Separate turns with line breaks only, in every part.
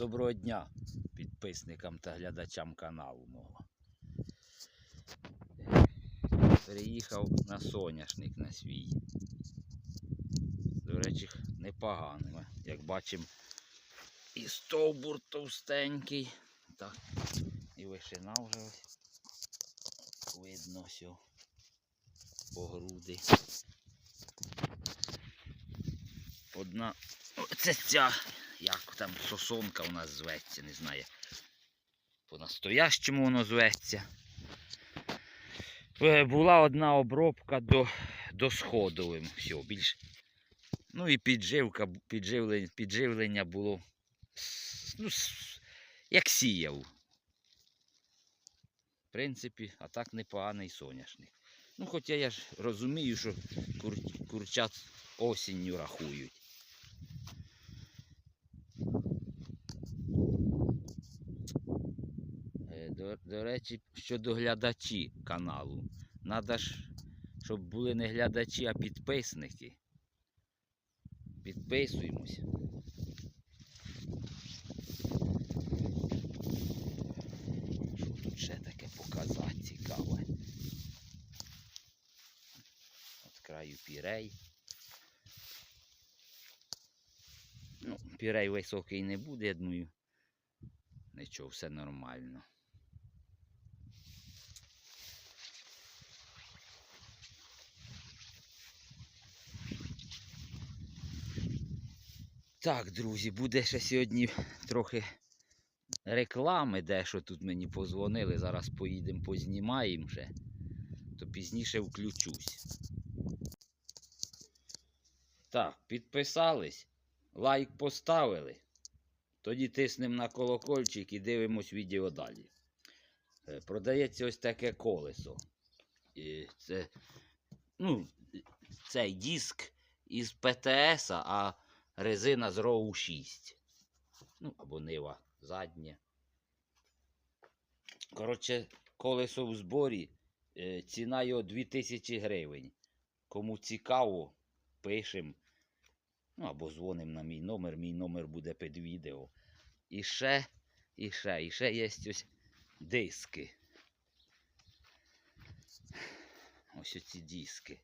Доброго дня підписникам та глядачам каналу мого. Переїхав на соняшник на свій. До речі, непоганим. Як бачимо, і стовбур товстенький. Так, і вишина вже. Видно все. По груди. Одна. Оце ця, як там сосонка у нас зветься, не знаю. По-настоящому воно зветься. Е, Була одна обробка до, до сходовим. Все, більш. Ну і підживка, підживлення, підживлення було. Ну, як сіяв. В принципі, а так непоганий соняшник. Ну, хоча я ж розумію, що кур, курчат осінню рахують. Е, До, до речі, щодо глядачі каналу. Надо ж, щоб були не глядачі, а підписники. Підписуємося. Що тут ще таке показати цікаве? От краю пірей. Ну, пірей високий не буде, я думаю. Нічого, все нормально. Так, друзі, буде ще сьогодні трохи реклами, дещо тут мені позвонили. Зараз поїдемо познімаємо ще, то пізніше включусь. Так, підписались, лайк поставили. Тоді тиснемо на колокольчик і дивимось відео далі. Е, Продається ось таке колесо. І це, ну, цей диск із ПТС, а резина з Роу 6. Ну, або нива задня. Коротше, колесо в зборі. е, Ціна його 2000 гривень. Кому цікаво, пишемо. Ну, або дзвонимо на мій номер, мій номер буде під відео. І ще, і ще, і ще є ось диски. Ось оці диски.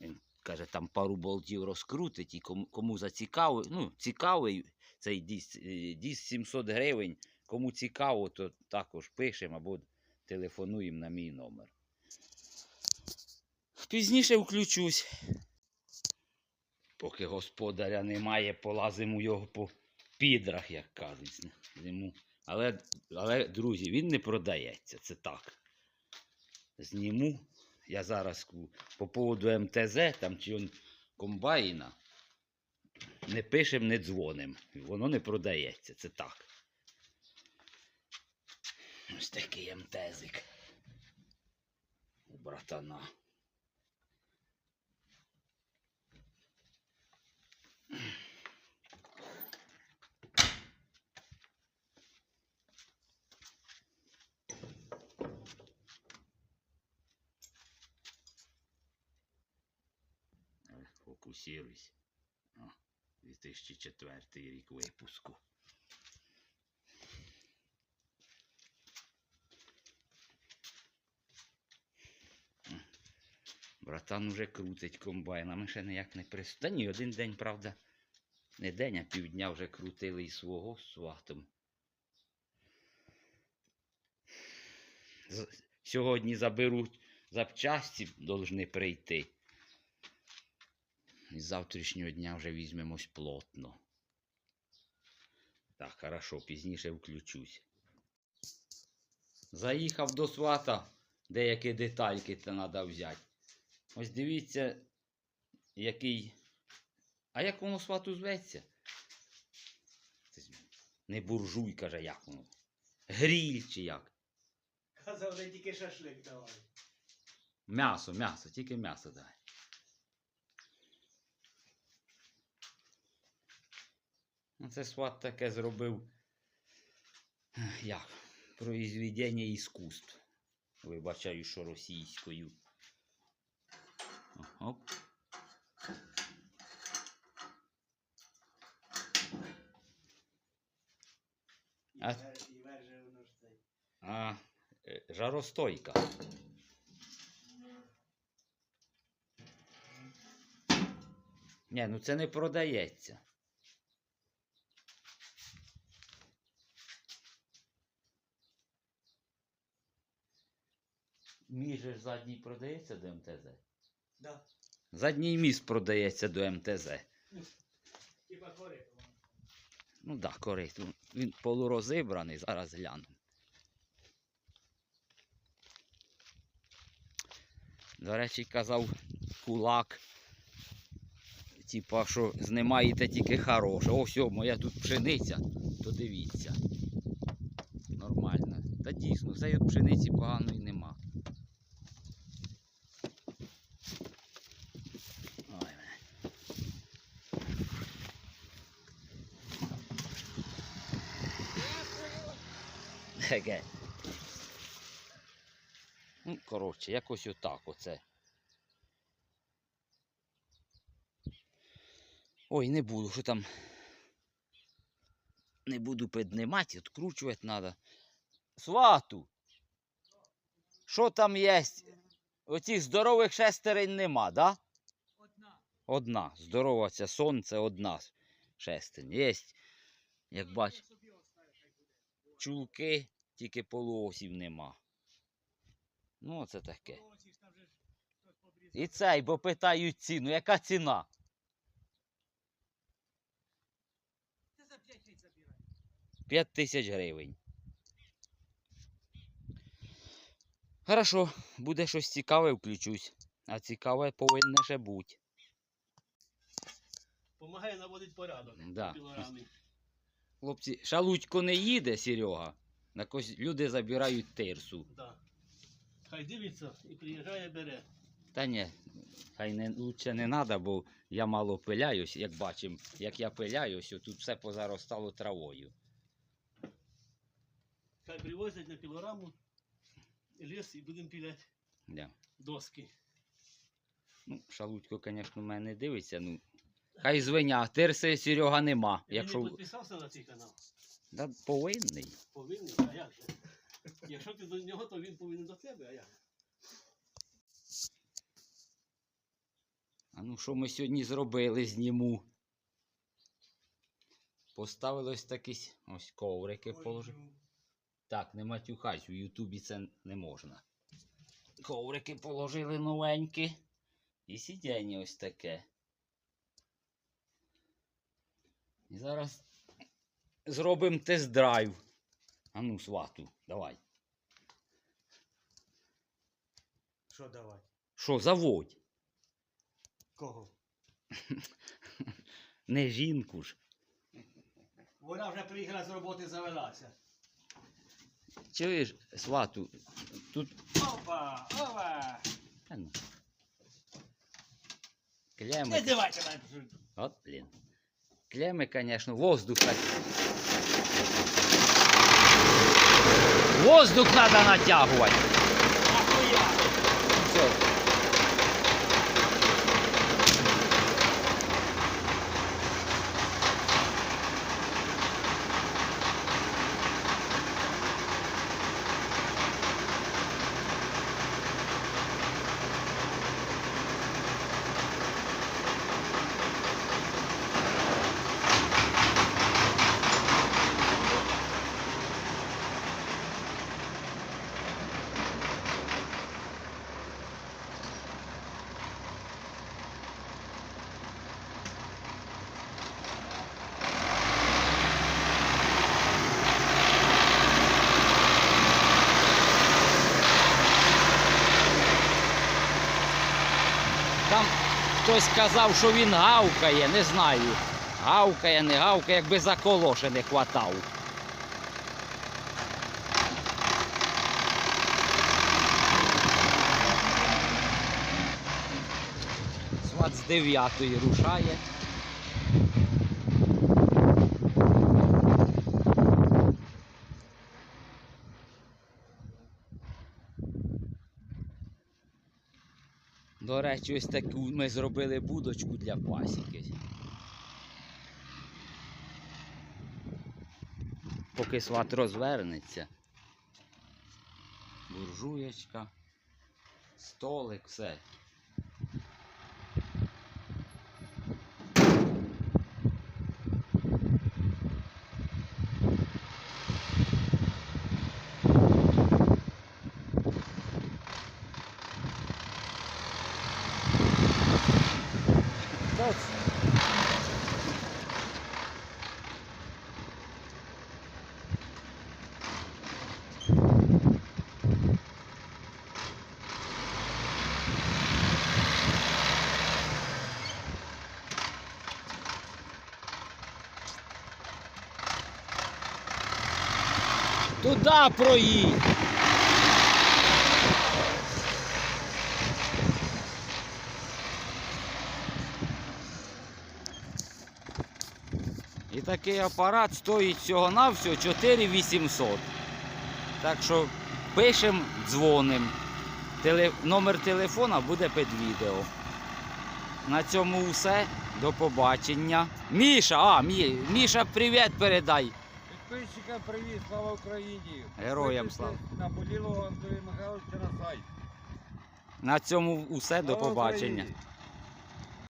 Він каже, там пару болтів розкрутить і кому, кому зацікавий, ну, цікавий цей диск, е, диск 700 гривень. Кому цікаво, то також пишемо або телефонуємо на мій номер. Пізніше включусь. Поки господаря немає, полазимо його по підрах, як кажуть. Зніму. Але, але, друзі, він не продається. Це так. Зніму. Я зараз по поводу МТЗ, там чи он комбайна. Не пишем, не дзвоним. Воно не продається. Це так. Ось такий МТЗик. У братана. Фокусируйся. О, 2004 рік випуску. Братан уже крутить комбайнами, ще ніяк не прис... Ні, один день, правда, не день, а півдня вже крутили і свого сватом. З- Сьогодні заберуть запчасті, должны прийти. І з завтрашнього дня вже візьмемось плотно. Так, хорошо, пізніше включусь. Заїхав до свата, деякі детальки це треба взяти. Ось дивіться, який. А як воно свату зветься? Не буржуй, каже, як воно. Гріль чи як?
Казав, не тільки шашлик давай.
М'ясо, м'ясо, тільки м'ясо дай. Ну, це сват таке зробив. Як? Произведення іскусств. Вибачаю, що російською. Оп. А, а е, жаростойка. Ні, ну це не продається. Мій же задній продається до МТЗ.
Да.
Задній міст продається до МТЗ.
Типа корито.
Ну так, да, корейсь. Він- полурозібраний, зараз гляну. До речі, казав кулак. Типа, що знімаєте тільки хороше. О, все, моя тут пшениця, то дивіться. Нормально. Та дійсно, цієї пшениці поганої нема. Ой, Таке. Ну, коротше, якось отак оце. Ой, не буду, що там. Не буду піднімати, відкручувати треба. Свату. Що там є? Оцих здорових шестерень нема, да?
Одна.
Одна. Здорова ця сонце, одна шестерень. Є, як бач,
Собі оставиш, хай буде.
чулки, тільки полуосів нема. Ну, оце таке.
І
цей, бо питають ціну. Яка ціна?
П'ять хай забирай.
5 тисяч гривень. Хорошо, буде щось цікаве, включусь. А цікаве повинне ще бути.
Помагає наводити порядок.
Да. Хлопці, шалудько не їде, Серега. Якось люди забирають тирсу.
Да. Хай дивиться і приїжджає, бере.
Та ні, хай не, лучше не треба, бо я мало пиляюсь, як бачимо, як я пиляюсь, тут все позаростало травою.
Хай привозять на пілораму ліс і будемо піляти
Да.
доски.
Ну, шалудько, звісно, мене дивиться. Ну, хай звиня, тирси Серега нема. Якщо...
не підписався на цей канал.
Да, повинний.
Повинен, а як же? Якщо ти до нього, то він повинен до тебе, а як?
А ну що ми сьогодні зробили, зніму. Поставили ось такі ось коврики положили. Так, не матюхайся, у Ютубі це не можна. Коврики положили новенькі. І сидіння ось таке. І зараз зробимо тест-драйв. А ну, свату, давай.
Що давай?
Що, заводь?
Кого?
Не жінку ж.
Вона вже приїхала з роботи, завелася.
Чуєш, свату, тут
Опа! Опа!
Та ну.
Не
Клеми.
здавайся мене.
От, блін. Клеми, конечно, воздуха. Воздух надо натягувати.
Ахуя!
Все. Там хтось казав, що він гавкає, не знаю. Гавкає, не гавкає, якби за колоше не хватав. Сват з дев'ятої рушає. Речі, ось таку ми зробили будочку для пасіки. поки сват розвернеться. Буржуєчка, столик, все. Та Туда проїдь. Такий апарат стоїть всього-навсього 4800. Так що пишемо, дзвонимо. Теле... Номер телефона буде під відео. На цьому все. До побачення. Міша, а, Мі... Міша, привіт передай.
Підписчикам привіт, слава Україні!
Героям слава.
На болілого Андрія Михайловича на сайт.
На цьому все. До побачення.